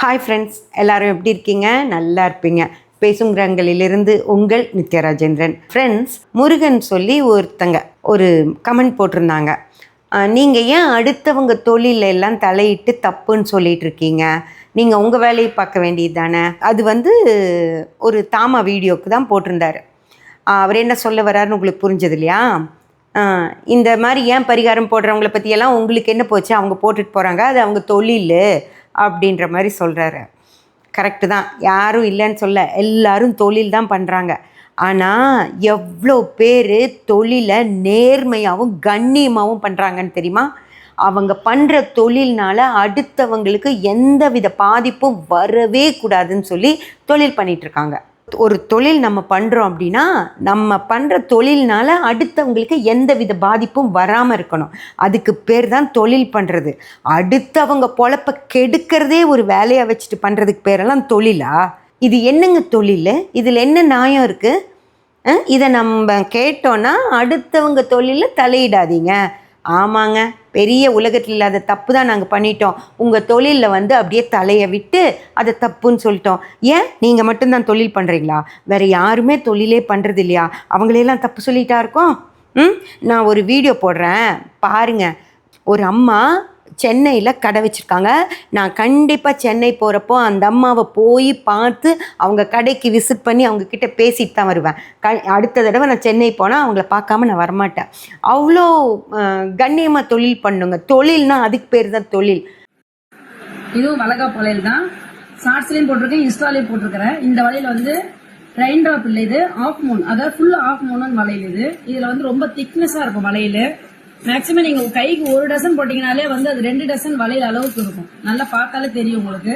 Hi friends எல்லாரும் எப்படி இருக்கீங்க? நல்லா இருப்பீங்க. பேசும் கிரகங்களிலிருந்து உங்கள் நித்யராஜேந்திரன். ஃப்ரெண்ட்ஸ் முருகன் சொல்லி ஒருத்தங்க ஒரு கமெண்ட் போட்டிருந்தாங்க. நீங்கள் ஏன் அடுத்தவங்க தொழில எல்லாம் தலையிட்டு தப்புன்னு சொல்லிட்டு இருக்கீங்க? நீங்கள் உங்கள் வேலையை பார்க்க வேண்டியது தானே? அது வந்து ஒரு தாமா வீடியோக்கு தான் போட்டிருந்தாரு. அவர் என்ன சொல்ல வர்றாருன்னு உங்களுக்கு புரிஞ்சது இல்லையா? இந்த மாதிரி ஏன் பரிகாரம் போடுறவங்கள பற்றியெல்லாம் உங்களுக்கு என்ன போச்சு? அவங்க போட்டுட்டு போகிறாங்க அது அவங்க தொழில். அப்படின்ற மாதிரி சொல்கிறாரு கரெக்டு தான். யாரும் இல்லைன்னு சொல்ல. எல்லாரும் தொழில் தான் பண்ணுறாங்க ஆனால் எவ்வளோ பேர் தொழிலை நேர்மையாகவும் கண்ணியமாகவும் பண்ணுறாங்கன்னு தெரியுமா? அவங்க பண்ணுற தொழில்னால அடுத்தவங்களுக்கு எந்த வித பாதிப்பும் வரவே கூடாதுன்னு சொல்லி தொழில் பண்ணிகிட்ருக்காங்க ஒரு தொழில் நம்ம பண்ணுறோம் அப்படின்னா நம்ம பண்ணுற தொழில்னால அடுத்தவங்களுக்கு எந்த வித பாதிப்பும் வராமல் இருக்கணும். அதுக்கு பேர் தான் தொழில் பண்ணுறது அடுத்தவங்க பொழப்ப கெடுக்கிறதே ஒரு வேலையாக வச்சுட்டு பண்ணுறதுக்கு பேரெல்லாம் தொழிலா? இது என்னங்க தொழில்? இதில் என்ன நியாயம் இருக்குது இதை நம்ம கேட்டோன்னா அடுத்தவங்க தொழிலில் தலையிடாதீங்க. ஆமாங்க. பெரிய உலகத்தில் இல்லாத தப்பு தான் நாங்கள் பண்ணிட்டோம். உங்கள் தொழிலில் வந்து அப்படியே தலையை விட்டு அதை தப்புன்னு சொல்லிட்டோம். ஏன்? நீங்கள் மட்டும்தான் தொழில் பண்ணுறீங்களா வேறு யாருமே தொழிலே பண்ணுறது இல்லையா? அவங்களையெல்லாம் தப்பு சொல்லிட்டா இருக்கோம்? ம்? நான் ஒரு வீடியோ போடுறேன். பாருங்கள் ஒரு அம்மா சென்னையில் கடை வச்சுருக்காங்க. நான் கண்டிப்பாக சென்னை போகிறப்போ அந்த அம்மாவை போய் பார்த்து அவங்க கடைக்கு விசிட் பண்ணி அவங்கக்கிட்ட பேசிட்டு தான் வருவேன். க அடுத்த தடவை நான் சென்னை போனால் அவங்கள பார்க்காம நான் வரமாட்டேன். அவ்வளோ கண்ணியமாக தொழில் பண்ணுங்க. தொழில்னா அதுக்கு பேர் தான் தொழில். இதுவும் வளகா புலையல் தான் ஷார்ட்ஸ்லயும் போட்டிருக்கேன் இன்ஸ்டாலையும் போட்டிருக்கிறேன். இந்த வலையில் வந்து ரெயின் ட்ராப் இல்லை இது ஆஃப் மூன் அதாவது ஃபுல் ஆஃப் மூன் வளையல் இது. இதில் வந்து ரொம்ப திக்னஸாக இருக்கும் வளையல் மேக்ஸிமம் நீங்க கைக்கு ஒரு டசன் போட்டீங்கனாலே வந்து அது ரெண்டு டசன் வளையல் அளவுக்கு இருக்கும். நல்லா பார்த்தாலே தெரியும் உங்களுக்கு.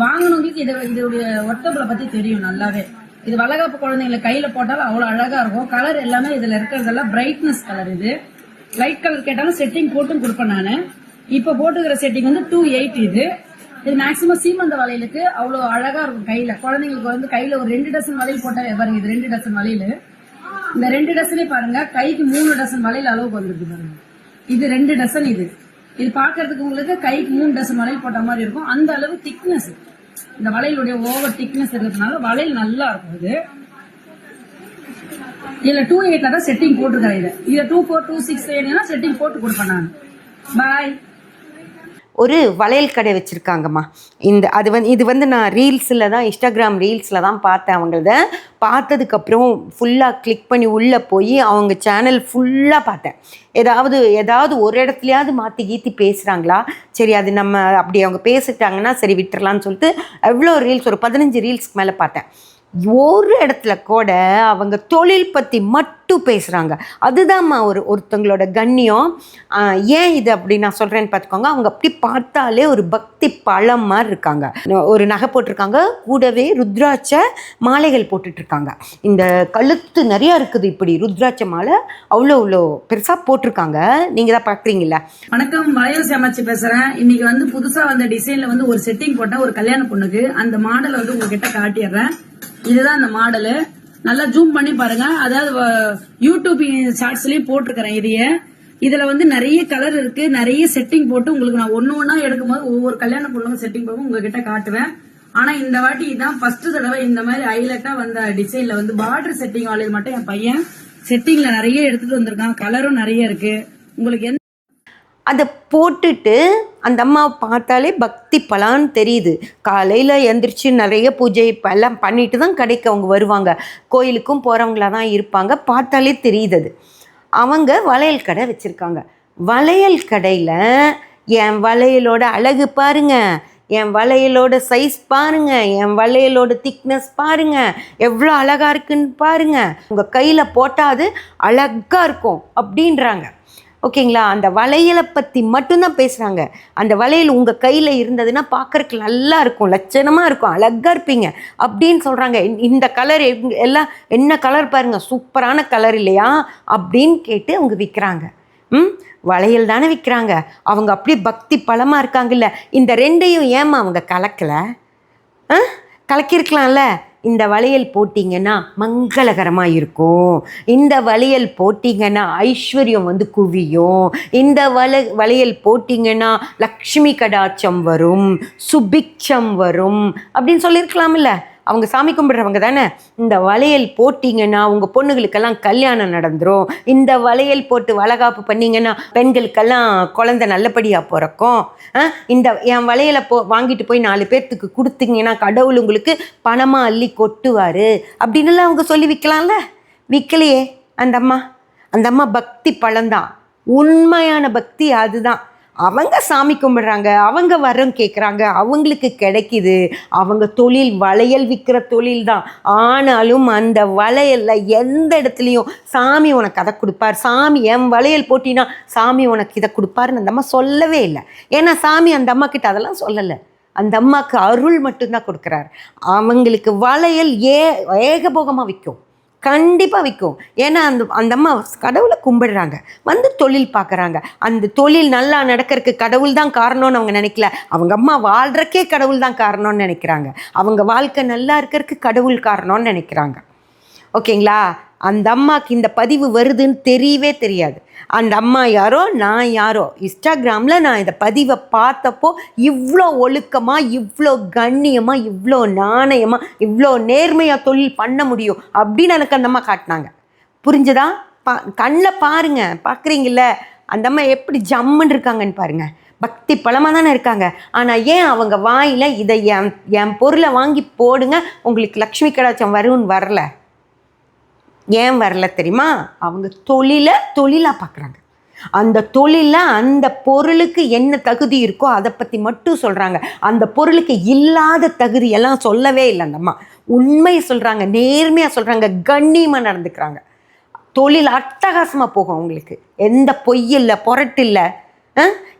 வாங்கினவங்களுக்கு இது இதோடைய ஒட்டப்பில் பத்தி தெரியும் நல்லாவே. இது வளகாப்பு குழந்தைங்களை கையில போட்டாலும் அவ்வளவு அழகா இருக்கும். கலர் எல்லாமே இதுல இருக்கிறதெல்லாம் பிரைட்னஸ் கலர் இது. லைட் கலர் கேட்டாலும் செட்டிங் போட்டும் கொடுப்பேன் நானு. இப்ப போட்டுக்கிற செட்டிங் வந்து டூ எயிட் இது. இது மேக்ஸிமம் சீமந்த வளையலுக்கு அவ்வளவு அழகா இருக்கும் கையில. குழந்தைங்களுக்கு வந்து கையில ஒரு ரெண்டு டசன் வளையல் போட்டாலே பாருங்க இது ரெண்டு டசன் வளையல். இந்த ரெண்டு டசனே பாருங்க. கைக்கு மூணு டசன் வளையல் அளவுக்கு வந்துருக்கு பாருங்க. இது ரெண்டு டசன் இது. இது பாக்குறதுக்கு உங்களுக்கு கைக்கு மூணு டசன் வளையல் போட்ட மாதிரி இருக்கும். அந்த அளவு திக்னஸ் இந்த வளையலுடைய ஓவர் திக்னஸ் இருக்கிறதுனால வளையல் நல்லா இருக்கும் இது. இதுல டூ எயிட்ல தான் செட்டிங் போட்டிருக்கிறேன் இதை. இதுல டூ ஃபோர் டூ சிக்ஸ் வேணும்னா செட்டிங் போட்டு கொடுப்பேன் நான். பாய் ஒரு வளையல் கடை வச்சுருக்காங்கம்மா. இந்த அது வந்து இது வந்து நான் ரீல்ஸில் தான் இன்ஸ்டாகிராம் ரீல்ஸில் தான் பார்த்தேன் அவங்களத. பார்த்ததுக்கப்புறம் ஃபுல்லாக கிளிக் பண்ணி உள்ளே போய் அவங்க சேனல் ஃபுல்லாக பார்த்தேன். ஏதாவது ஏதாவது ஒரு இடத்துலையாவது மாற்றி கீத்தி பேசுகிறாங்களா சரி அது நம்ம அப்படி அவங்க பேசிட்டாங்கன்னா சரி விட்டுறலான்னு சொல்லிட்டு எவ்வளோ ரீல்ஸ் ஒரு பதினஞ்சு ரீல்ஸ்க்கு மேலே பார்த்தேன். ஒரு இடத்துல கூட அவங்க தொழில் பற்றி மட்டும் பேசுகிறாங்க அதுதாம்மா ஒரு ஒருத்தங்களோட கண்ணியம். ஏன் இது அப்படி நான் சொல்கிறேன்னு பார்த்துக்கோங்க. அவங்க அப்படி பார்த்தாலே ஒரு பக்தி பழம் மாதிரி இருக்காங்க. ஒரு நகை போட்டிருக்காங்க. கூடவே ருத்ராட்ச மாலைகள் போட்டுட்ருக்காங்க. இந்த கழுத்து நிறையா இருக்குது இப்படி ருத்ராட்ச மாலை. அவ்வளோ அவ்வளோ பெருசாக போட்டிருக்காங்க. நீங்கள் தான் பார்க்குறீங்கல்ல? வணக்கம். வளையல் சேமாச்சி பேசுகிறேன் இன்னைக்கு வந்து புதுசாக வந்த டிசைனில் வந்து ஒரு செட்டிங் போட்டால் ஒரு கல்யாண பொண்ணுக்கு. அந்த மாடல் வந்து உங்ககிட்ட காட்டிடுறேன். இதுதான் அந்த மாடலு நல்லா ஜூம் பண்ணி பாருங்க. அதாவது யூடியூப் ஷார்ட்ஸ்லயும் போட்டிருக்கிறேன் இதைய. இதுல வந்து நிறைய கலர் இருக்கு. நிறைய செட்டிங் போட்டு உங்களுக்கு நான் ஒண்ணு ஒண்ணா எடுக்கும்போது ஒவ்வொரு கல்யாண பொண்ணுங்க செட்டிங் போகும் உங்ககிட்ட காட்டுவேன். ஆனா இந்த வாட்டி இதான் ஃபர்ஸ்ட் தடவை இந்த மாதிரி ஹைலைட்டா வந்த டிசைன்ல வந்து பார்டர் செட்டிங் ஆளுது மட்டும் என் பையன். செட்டிங்ல நிறைய எடுத்துட்டு வந்திருக்கான். கலரும் நிறைய இருக்கு. உங்களுக்கு எந்த அதை போட்டுட்டு அந்த அம்மாவை பார்த்தாலே பக்தி பலான்னு தெரியுது. காலையில் எந்திரிச்சு நிறைய பூஜை எல்லாம் பண்ணிட்டு தான் கடைக்கு அவங்க வருவாங்க. கோயிலுக்கும் போகிறவங்களா தான் இருப்பாங்க. பார்த்தாலே தெரியுது அது. அவங்க வளையல் கடை வச்சுருக்காங்க. வளையல் கடையில் என் வளையலோட அழகு பாருங்க. என் வளையலோட சைஸ் பாருங்க. என் வளையலோட திக்னஸ் பாருங்க. எவ்வளோ அழகாக இருக்குன்னு பாருங்க. உங்கள் கையில் போட்டால் அது அழகாக இருக்கும் அப்படின்றாங்க. ஓகேங்களா? அந்த வளையலை பற்றி மட்டும்தான் பேசுகிறாங்க அந்த வளையல் உங்கள் கையில் இருந்ததுன்னா பார்க்குறக்கு நல்லா இருக்கும். லட்சணமாக இருக்கும். அழகாக இருப்பீங்க. அப்படின்னு சொல்கிறாங்க இந்த கலர் எல்லாம் என்ன கலர் பாருங்கள் சூப்பரான கலர் இல்லையா? அப்படின்னு கேட்டு அவங்க விற்கிறாங்க ம்? வளையல் தானே விற்கிறாங்க அவங்க அப்படியே பக்தி பலமாக இருக்காங்கல்ல. இந்த ரெண்டையும் ஏம்மா அவங்க கலக்கலை? ஆ? கலக்கியிருக்கலாம்ல? இந்த வளையல் போட்டிங்கன்னா மங்களகரமாக இருக்கும் இந்த வளையல் போட்டிங்கன்னா ஐஸ்வர்யம் வந்து குவியும். இந்த வள வளையல் போட்டிங்கன்னா லக்ஷ்மி கடாட்சம் வரும் சுபிக்ஷம் வரும் அப்படின்னு சொல்லியிருக்கலாம்ல. அவங்க சாமி கும்பிட்றவங்க தானே? இந்த வளையல் போட்டிங்கன்னா உங்கள் பொண்ணுகளுக்கெல்லாம் கல்யாணம் நடந்துடும் இந்த வளையல் போட்டு வளகாப்பு பண்ணிங்கன்னா பெண்களுக்கெல்லாம் குழந்தை நல்லபடியாக பிறக்கும். ஆ, இந்த என் வளையலை போ வாங்கிட்டு போய் நாலு பேர்த்துக்கு கொடுத்தீங்கன்னா கடவுள் உங்களுக்கு பணமாக அள்ளி கொட்டுவார். அப்படின்னுலாம் அவங்க சொல்லி விற்கலாம்ல விற்கலையே அந்த அம்மா அந்த அம்மா பக்தி பழம்தான். உண்மையான பக்தி அதுதான். அவங்க சாமி கும்பிடுறாங்க அவங்க வரம் கேட்குறாங்க அவங்களுக்கு கிடைக்கிது. அவங்க தொழில் வளையல் விற்கிற தொழில் தான். ஆனாலும் அந்த வளையலில் எந்த இடத்துலையும் சாமி உனக்கு அதை கொடுப்பார். சாமி என் வளையல் போட்டினா சாமி உனக்கு இதை கொடுப்பாருன்னு அந்த அம்மா சொல்லவே இல்லை. ஏன்னா சாமி அந்த அம்மா கிட்ட அதெல்லாம் சொல்லலை. அந்த அம்மாவுக்கு அருள் மட்டும்தான் கொடுக்குறாரு. அவங்களுக்கு வளையல் ஏ ஏகபோகமாக விற்கும் கண்டிப்பாக விற்கும் ஏன்னா அந்த அந்த அம்மா கடவுளை கும்பிடுறாங்க. வந்து தொழில் பார்க்குறாங்க. அந்த தொழில் நல்லா நடக்கிறதுக்கு கடவுள் தான் காரணம்னு அவங்க நினைக்கல. அவங்க அம்மா வாழ்கிறக்கே கடவுள் தான் காரணம்னு நினைக்கிறாங்க. அவங்க வாழ்க்கை நல்லா இருக்கிறதுக்கு கடவுள் காரணம்னு நினைக்கிறாங்க. ஓகேங்களா? அந்த அம்மாவுக்கு இந்த பதிவு வருதுன்னு தெரியவே தெரியாது. அந்த அம்மா யாரோ நான் யாரோ. இன்ஸ்டாகிராமில் நான் இந்த பதிவை பார்த்தப்போ இவ்வளோ ஒழுக்கமாக இவ்வளோ கண்ணியமாக இவ்வளோ நாணயமாக இவ்வளோ நேர்மையாக தொழில் பண்ண முடியும் அப்படின்னு எனக்கு அந்த அம்மா காட்டினாங்க. புரிஞ்சுதா? பா கண்ணில் பாருங்கள் பார்க்குறீங்கள அந்த அம்மா எப்படி ஜம்முன்னு இருக்காங்கன்னு பாருங்கள் பக்தி பழமாக தானே இருக்காங்க. ஆனால் ஏன் அவங்க வாயில் இதை என் என் பொருளை வாங்கி போடுங்க? உங்களுக்கு லக்ஷ்மி கடாச்சம் வரும்னு வரல. ஏன் வரல தெரியுமா? அவங்க தொழிலை தொழிலாக பார்க்குறாங்க அந்த தொழிலில் அந்த பொருளுக்கு என்ன தகுதி இருக்கோ அதை பற்றி மட்டும் சொல்கிறாங்க அந்த பொருளுக்கு இல்லாத தகுதியெல்லாம் சொல்லவே இல்லை அந்த அம்மா. உண்மையை சொல்கிறாங்க நேர்மையாக சொல்கிறாங்க கண்ணியமாக நடந்துக்கிறாங்க. தொழில் அட்டகாசமாக போகும் அவங்களுக்கு. எந்த பொய் இல்லை புரட்டு இல்லை.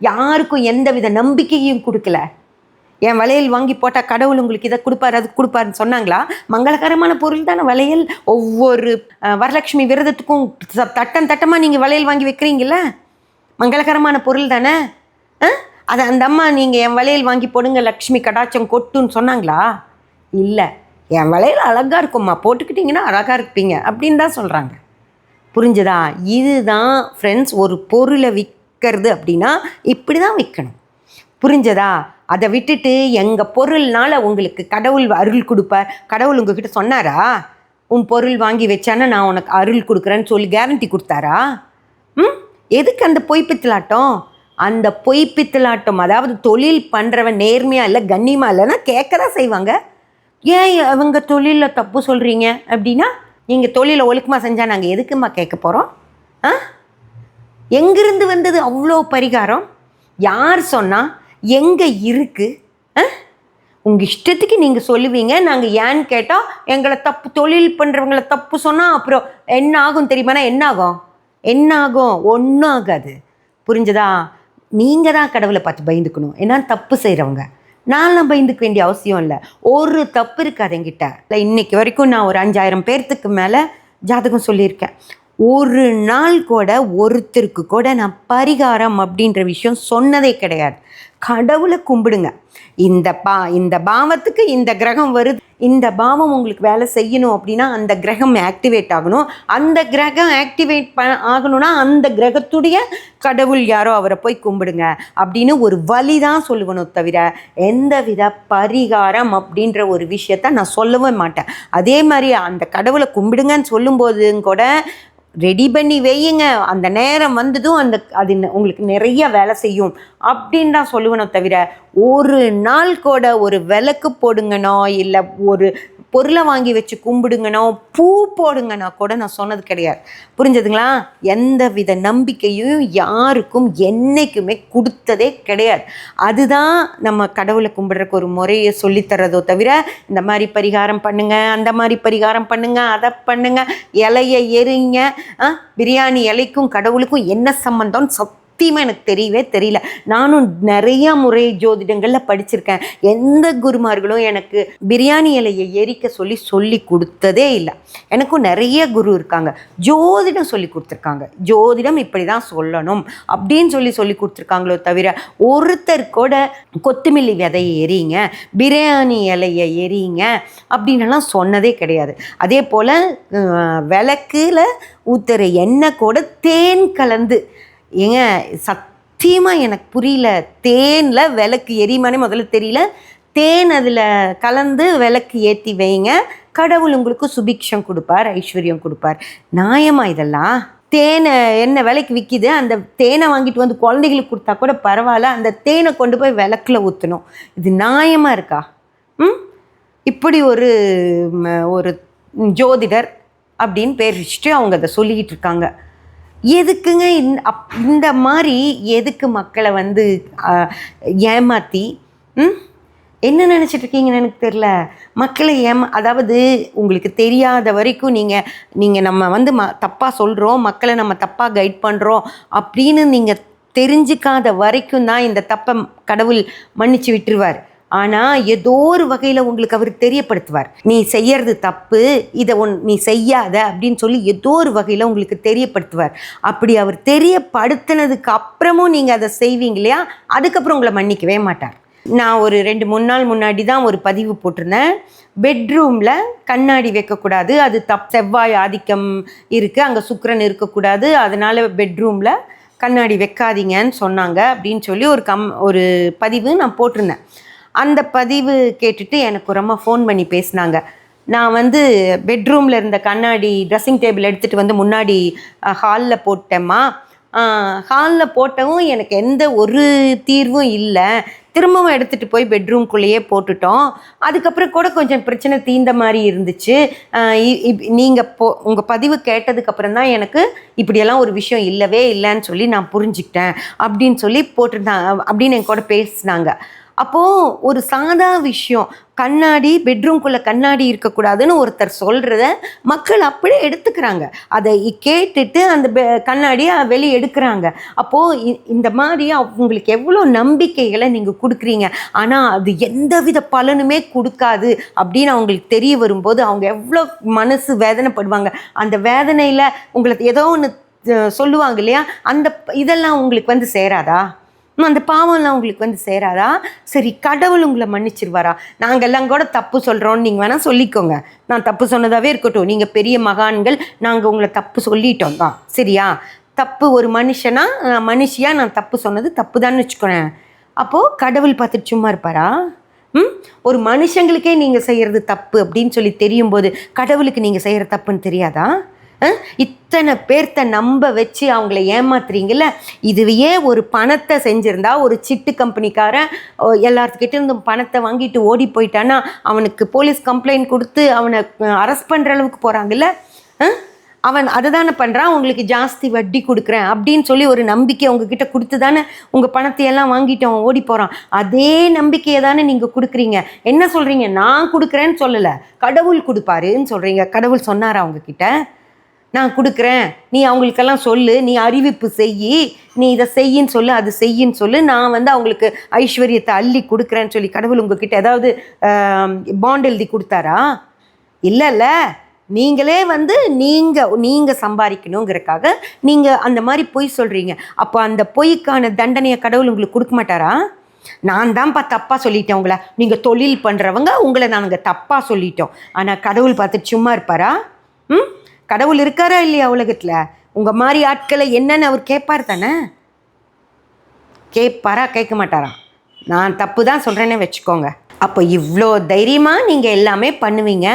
யாருக்கும் எந்த வித நம்பிக்கையும் கொடுக்கல. என் வளையல் வாங்கி போட்டால் கடவுள் உங்களுக்கு இதை கொடுப்பாரு அது கொடுப்பாருன்னு சொன்னாங்களா? மங்களகரமான பொருள் தானே வளையல். ஒவ்வொரு வரலட்சுமி விரதத்துக்கும் தட்டம் தட்டமாக நீங்கள் வளையல் வாங்கி வைக்கிறீங்கள மங்களகரமான பொருள் தானே அதை அந்த அம்மா நீங்கள் என் வளையல் வாங்கி போடுங்க லக்ஷ்மி கடாச்சம் கொட்டுன்னு சொன்னாங்களா? இல்லை. என் வளையல் அழகாக இருக்கும்மா. போட்டுக்கிட்டிங்கன்னா அழகாக இருப்பீங்க அப்படின்னு தான் சொல்கிறாங்க புரிஞ்சுதா? இதுதான் ஃப்ரெண்ட்ஸ் ஒரு பொருளை விற்கிறது அப்படின்னா இப்படி தான் விற்கணும். புரிஞ்சதா? அதை விட்டுட்டு எங்கள் பொருள்னால உங்களுக்கு கடவுள் அருள் கொடுப்பார். கடவுள் உங்ககிட்ட சொன்னாரா? உன் பொருள் வாங்கி வச்சானா நான் உனக்கு அருள் கொடுக்குறேன்னு சொல்லி கேரண்டி கொடுத்தாரா? ம்? எதுக்கு அந்த பொய்ப்பித்தலாட்டம்? அந்த பொய்ப்பித்தலாட்டம் அதாவது தொழில் பண்ணுறவன் நேர்மையாக இல்லை கண்ணியமாக இல்லைன்னா கேட்க தான் செய்வாங்க? ஏன் அவங்க தொழிலில் தப்பு சொல்கிறீங்க அப்படின்னா நீங்கள் தொழிலை ஒழுக்கமாக செஞ்சால் நாங்கள் எதுக்குமா கேட்க போகிறோம் ஆ? எங்கிருந்து வந்தது அவ்வளோ பரிகாரம்? யார் சொன்னால் எங்கே இருக்குது உங்கள் இஷ்டத்துக்கு நீங்கள் சொல்லுவீங்க. நாங்கள் ஏன்னு கேட்டால் எங்களை தப்பு தொழில் பண்ணுறவங்கள தப்பு சொன்னால் அப்புறம் என்ன ஆகும் தெரியுமானா என்ன ஆகும்? என்ன ஆகும்? ஒன்றும் ஆகாது. புரிஞ்சதா? நீங்கள் தான் கடவுளை பார்த்து பயந்துக்கணும். ஏன்னா தப்பு செய்கிறவங்க நான்லாம் பயந்துக்க வேண்டிய அவசியம் இல்லை. ஒரு தப்பு இருக்காது என்கிட்ட. இல்லை இன்றைக்கி வரைக்கும் நான் ஒரு அஞ்சாயிரம் பேர்த்துக்கு மேலே ஜாதகம் சொல்லியிருக்கேன். ஒரு நாள் கூட ஒருத்தருக்கு கூட நான் பரிகாரம் அப்படின்ற விஷயம் சொன்னதே கிடையாது. கடவுளை கும்பிடுங்க. இந்த பா இந்த பாவத்துக்கு இந்த கிரகம் வருது. இந்த பாவம் உங்களுக்கு வேலை செய்யணும் அப்படின்னா அந்த கிரகம் ஆக்டிவேட் ஆகணும். அந்த கிரகம் ஆக்டிவேட் ப ஆகணும்னா அந்த கிரகத்துடைய கடவுள் யாரோ அவரை போய் கும்பிடுங்க அப்படின்னு ஒரு வழி தான் சொல்லுவணும் தவிர எந்தவித பரிகாரம் அப்படின்ற ஒரு விஷயத்த நான் சொல்லவே மாட்டேன். அதே மாதிரி அந்த கடவுளை கும்பிடுங்கன்னு சொல்லும்போதும் கூட ரெடி பண்ணி வையுங்க. அந்த நேரம் வந்ததும் அந்த அது ந- உங்களுக்கு நிறைய வேலை செய்யும் அப்படின்னு தான் சொல்லுவேனோ தவிர ஒரு நாள் கூட ஒரு விளக்கு போடுங்கனோ இல்லை ஒரு பொருளை வாங்கி வச்சு கும்பிடுங்கனோ பூ போடுங்கன்னா கூட நான் சொன்னது கிடையாது. புரிஞ்சதுங்களா? எந்த வித நம்பிக்கையும் யாருக்கும் என்னைக்குமே கொடுத்ததே கிடையாது. அதுதான் நம்ம கடவுளை கும்பிடுறக்கு ஒரு முறையை சொல்லித்தரதோ தவிர இந்த மாதிரி பரிகாரம் பண்ணுங்க அந்த மாதிரி பரிகாரம் பண்ணுங்க அதை பண்ணுங்க இலையை எறிங்க பிரியாணி இலைக்கும் கடவுளுக்கும் என்ன சம்பந்தம்னு சத்தியமாக எனக்கு தெரியவே தெரியல. நானும் நிறைய முறை ஜோதிடங்களில் படிச்சிருக்கேன். எந்த குருமார்களும் எனக்கு பிரியாணி இலையை எரிக்க சொல்லி சொல்லி கொடுத்ததே இல்லை. எனக்கும் நிறைய குரு இருக்காங்க. ஜோதிடம் சொல்லி கொடுத்துருக்காங்க. ஜோதிடம் இப்படி தான் சொல்லணும் அப்படின்னு சொல்லி சொல்லி கொடுத்துருக்காங்களோ தவிர ஒருத்தர் கூட கொத்தமல்லி விதையை எரியுங்க பிரியாணி இலையை எரியுங்க அப்படின்லாம் சொன்னதே கிடையாது. அதே போல் விளக்குல ஊற்றுற எண்ணெய் கூட தேன் கலந்து ஏங்க சத்தியமாக எனக்கு புரியல. தேனில் விளக்கு எரியுமானே முதல்ல தெரியல. தேன் அதில் கலந்து விளக்கு ஏற்றி வைங்க. கடவுள் உங்களுக்கு சுபிக்ஷம் கொடுப்பார் ஐஸ்வர்யம் கொடுப்பார். நியாயமா இதெல்லாம்? தேனை என்ன விலைக்கு விற்கிது அந்த தேனை வாங்கிட்டு வந்து குழந்தைகளுக்கு கொடுத்தா கூட பரவாயில்ல. அந்த தேனை கொண்டு போய் விளக்குல ஊற்றணும் இது நியாயமாக இருக்கா? ம்? இப்படி ஒரு ம, ஒரு ஜோதிடர் அப்படின்னு பேர் வச்சுட்டு அவங்க அதை சொல்லிக்கிட்டு இருக்காங்க. எதுக்குங்க இந்த அப் இந்த மாதிரி எதுக்கு மக்களை வந்து ஏமாற்றி ஏமாத்தி ம்? என்ன நினச்சிட்ருக்கீங்கன்னு எனக்கு தெரில மக்களை ஏமா அதாவது உங்களுக்கு தெரியாத வரைக்கும் நீங்கள் நீங்கள் நம்ம வந்து ம தப்பாக சொல்கிறோம் மக்களை நம்ம தப்பாக கைட் பண்ணுறோம் அப்படின்னு நீங்கள் தெரிஞ்சுக்காத வரைக்கும் தான் இந்த தப்பை கடவுள் மன்னிச்சு விட்டுருவார். ஆனால் ஏதோ ஒரு வகையில் உங்களுக்கு அவர் தெரியப்படுத்துவார். நீ செய்யறது தப்பு இதை ஒன் நீ செய்யாத அப்படின்னு சொல்லி ஏதோ ஒரு வகையில் உங்களுக்கு தெரியப்படுத்துவார். அப்படி அவர் தெரியப்படுத்தினதுக்கு அப்புறமும் நீங்கள் அதை செய்வீங்க இல்லையா? அதுக்கப்புறம் உங்களை மன்னிக்கவே மாட்டார். நான் ஒரு ரெண்டு மூணு நாள் முன்னாடி தான் ஒரு பதிவு போட்டிருந்தேன். பெட்ரூமில் கண்ணாடி வைக்கக்கூடாது அது தப் செவ்வாய் ஆதிக்கம் இருக்குது அங்கே சுக்கரன் இருக்கக்கூடாது அதனால் பெட்ரூமில் கண்ணாடி வைக்காதீங்கன்னு சொன்னாங்க அப்படின்னு சொல்லி ஒரு கம் ஒரு பதிவு நான் போட்டிருந்தேன். அந்த பதிவு கேட்டுட்டு எனக்கு ரொம்ப ஃபோன் பண்ணி பேசினாங்க. நான் வந்து பெட்ரூமில் இருந்த கண்ணாடி ட்ரெஸ்ஸிங் டேபிள் எடுத்துகிட்டு வந்து முன்னாடி ஹாலில் போட்டேம்மா. ஹாலில் போட்டவும் எனக்கு எந்த ஒரு தீர்வும் இல்லை. திரும்பவும் எடுத்துகிட்டு போய் பெட்ரூம்குள்ளேயே போட்டுட்டோம். அதுக்கப்புறம் கூட கொஞ்சம் பிரச்சனை தீந்த மாதிரி இருந்துச்சு. நீங்கள் போ உங்கள் பதிவு கேட்டதுக்கப்புறம் தான் எனக்கு இப்படியெல்லாம் ஒரு விஷயம் இல்லவே இல்லைன்னு சொல்லி நான் புரிஞ்சுக்கிட்டேன். அப்படின்னு சொல்லி போட்டிருந்தாங்க அப்படின்னு என் கூட பேசினாங்க. அப்போது ஒரு சாதா விஷயம். கண்ணாடி பெட்ரூம்குள்ளே கண்ணாடி இருக்கக்கூடாதுன்னு ஒருத்தர் சொல்கிறத மக்கள் அப்படியே எடுத்துக்கிறாங்க. அதை கேட்டுட்டு அந்த பெ கண்ணாடியை வெளியே எடுக்கிறாங்க. அப்போது இந்த மாதிரி அவங்களுக்கு எவ்வளோ நம்பிக்கைகளை நீங்கள் கொடுக்குறீங்க. ஆனால் அது எந்தவித பலனுமே கொடுக்காது அப்படின்னு அவங்களுக்கு தெரிய வரும்போது அவங்க எவ்வளோ மனசு வேதனைப்படுவாங்க. அந்த வேதனையில் உங்களுக்கு ஏதோ ஒன்று சொல்லுவாங்க இல்லையா? அந்த இதெல்லாம் உங்களுக்கு வந்து சேராதா? அந்த பாவம்லாம் உங்களுக்கு வந்து சேராதா? சரி கடவுள் உங்களை மன்னிச்சிருவாரா? நாங்கள்லாம் கூட தப்பு சொல்கிறோன்னு நீங்கள் வேணால் சொல்லிக்கோங்க. நான் தப்பு சொன்னதாகவே இருக்கட்டும். நீங்கள் பெரிய மகான்கள் நாங்கள் உங்களை தப்பு சொல்லிட்டோம். தான் சரியா? தப்பு ஒரு மனுஷனா மனுஷியாக நான் தப்பு சொன்னது தப்பு தான் வச்சுக்கோனேன் அப்போது கடவுள் பார்த்துட்டு சும்மா இருப்பாரா? ம்? ஒரு மனுஷங்களுக்கே நீங்கள் செய்கிறது தப்பு அப்படின்னு சொல்லி தெரியும் போது கடவுளுக்கு நீங்கள் செய்கிற தப்புன்னு தெரியாதா? இத்தனை பேர்த்த நம்ப வச்சு அவங்கள ஏமாத்துறீங்கள இதுவையே ஒரு பணத்தை செஞ்சுருந்தா ஒரு சிட்டு கம்பெனிக்காரன் ஓ, எல்லாத்துக்கிட்ட பணத்தை வாங்கிட்டு ஓடி போயிட்டான்னா அவனுக்கு போலீஸ் கம்ப்ளைண்ட் கொடுத்து அவனை அரெஸ்ட் பண்ணுற அளவுக்கு போகிறாங்கல்ல அவன் அதை தானே பண்ணுறான் உங்களுக்கு ஜாஸ்தி வட்டி கொடுக்குறேன் அப்படின்னு சொல்லி ஒரு நம்பிக்கை உங்ககிட்ட கொடுத்து தானே உங்கள் பணத்தையெல்லாம் வாங்கிட்டு அவன் ஓடி போகிறான் அதே நம்பிக்கையை தானே நீங்கள் கொடுக்குறீங்க. என்ன சொல்கிறீங்க நான் கொடுக்குறேன்னு சொல்லலை. கடவுள் கொடுப்பாருன்னு சொல்கிறீங்க கடவுள் சொன்னாரா உங்ககிட்ட? நான் கொடுக்குறேன். நீ அவங்களுக்கெல்லாம் சொல்லு. நீ அறிவிப்பு செய். நீ இதை செய்யின்னு சொல்லு அது செய்யின்னு சொல்லு. நான் வந்து அவங்களுக்கு ஐஸ்வர்யத்தை அள்ளி கொடுக்குறேன்னு சொல்லி கடவுள் உங்ககிட்ட ஏதாவது பாண்ட் எழுதி கொடுத்தாரா? இல்லைல்ல நீங்களே வந்து நீங்கள் நீங்கள் சம்பாதிக்கணுங்கிறக்காக நீங்கள் அந்த மாதிரி பொய் சொல்கிறீங்க அப்போ அந்த பொய்க்கான தண்டனையை கடவுள் உங்களுக்கு கொடுக்க மாட்டாரா? நான் தான்ப்பா தப்பாக சொல்லிட்டேன் உங்களை. நீங்கள் தொழில் பண்ணுறவங்க உங்களை நாங்கள் தப்பாக சொல்லிட்டோம். ஆனால் கடவுள் பார்த்து சும்மா இருப்பாரா? ம்? கடவுள் இருக்காரா இல்லையா உலகத்தில்? உங்கள் மாதிரி ஆட்களை என்னன்னு அவர் கேட்பார் தானே? கேட்பாரா கேட்க மாட்டாரா நான் தப்பு தான் சொல்கிறேன்னே வச்சுக்கோங்க. அப்போ இவ்வளோ தைரியமாக நீங்கள் எல்லாமே பண்ணுவீங்க.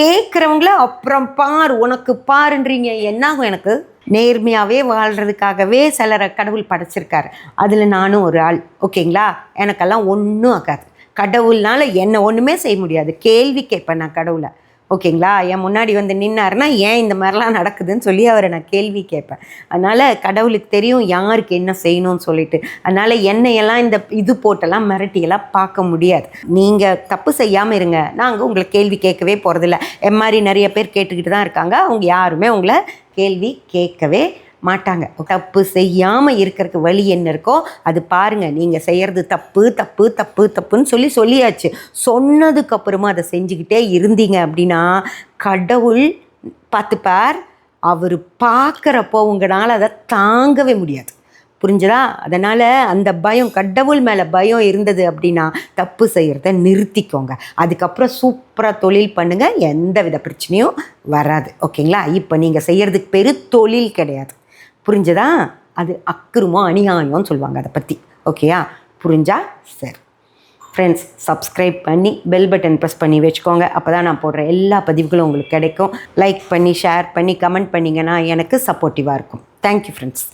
கேட்குறவங்கள அப்புறம் பார் உனக்கு பாருன்றீங்க. என்னாகும் எனக்கு? நேர்மையாகவே வாழ்கிறதுக்காகவே சிலரை கடவுள் படைச்சிருக்காரு. அதில் நானும் ஒரு ஆள். ஓகேங்களா? எனக்கெல்லாம் ஒன்றும் ஆகாது. கடவுள்னால என்னை ஒன்றுமே செய்ய முடியாது. கேள்வி கேட்பேன் நான் கடவுளை. ஓகேங்களா? என் முன்னாடி வந்து நின்னாருன்னா ஏன் இந்த மாதிரிலாம் நடக்குதுன்னு சொல்லி அவரை நான் கேள்வி கேட்பேன். அதனால் கடவுளுக்கு தெரியும் யாருக்கு என்ன செய்யணும்னு சொல்லிட்டு. அதனால் என்னையெல்லாம் இந்த இது போட்டெல்லாம் மிரட்டியெல்லாம் பார்க்க முடியாது. நீங்கள் தப்பு செய்யாமல் இருங்க. நாங்கள் உங்களை கேள்வி கேட்கவே போகிறதில்ல என் மாதிரி நிறைய பேர் கேட்டுக்கிட்டு தான் இருக்காங்க. அவங்க யாருமே உங்களை கேள்வி கேட்கவே மாட்டாங்க. தப்பு செய்யாமல் இருக்கிறதுக்கு வழி என்ன இருக்கோ அது பாருங்கள் நீங்கள் செய்கிறது தப்பு தப்பு தப்பு தப்புன்னு சொல்லி சொல்லியாச்சு. சொன்னதுக்கப்புறமா அதை செஞ்சுக்கிட்டே இருந்தீங்க அப்படின்னா கடவுள் பார்த்துப்பார். அவர் பார்க்குறப்போ உங்களால் அதை தாங்கவே முடியாது. புரிஞ்சதா? அதனால் அந்த பயம் கடவுள் மேலே பயம் இருந்தது அப்படின்னா தப்பு செய்கிறத நிறுத்திக்கோங்க. அதுக்கப்புறம் சூப்பராக தொழில் பண்ணுங்கள் எந்த வித பிரச்சனையும் வராது. ஓகேங்களா? இப்போ நீங்கள் செய்கிறதுக்கு பெரு தொழில் கிடையாது. புரிஞ்சதா? அது அக்கிரமம் அநியாயம்னு சொல்லுவாங்க அதை பற்றி ஓகேயா? புரிஞ்சா சரி. ஃப்ரெண்ட்ஸ் சப்ஸ்கிரைப் பண்ணி பெல் பட்டன் ப்ரெஸ் பண்ணி வச்சுக்கோங்க. அப்போ தான் நான் போடுற எல்லா பதிவுகளும் உங்களுக்கு கிடைக்கும். லைக் பண்ணி ஷேர் பண்ணி கமெண்ட் பண்ணிங்கன்னா எனக்கு சப்போர்ட்டிவாக இருக்கும். Thank you friends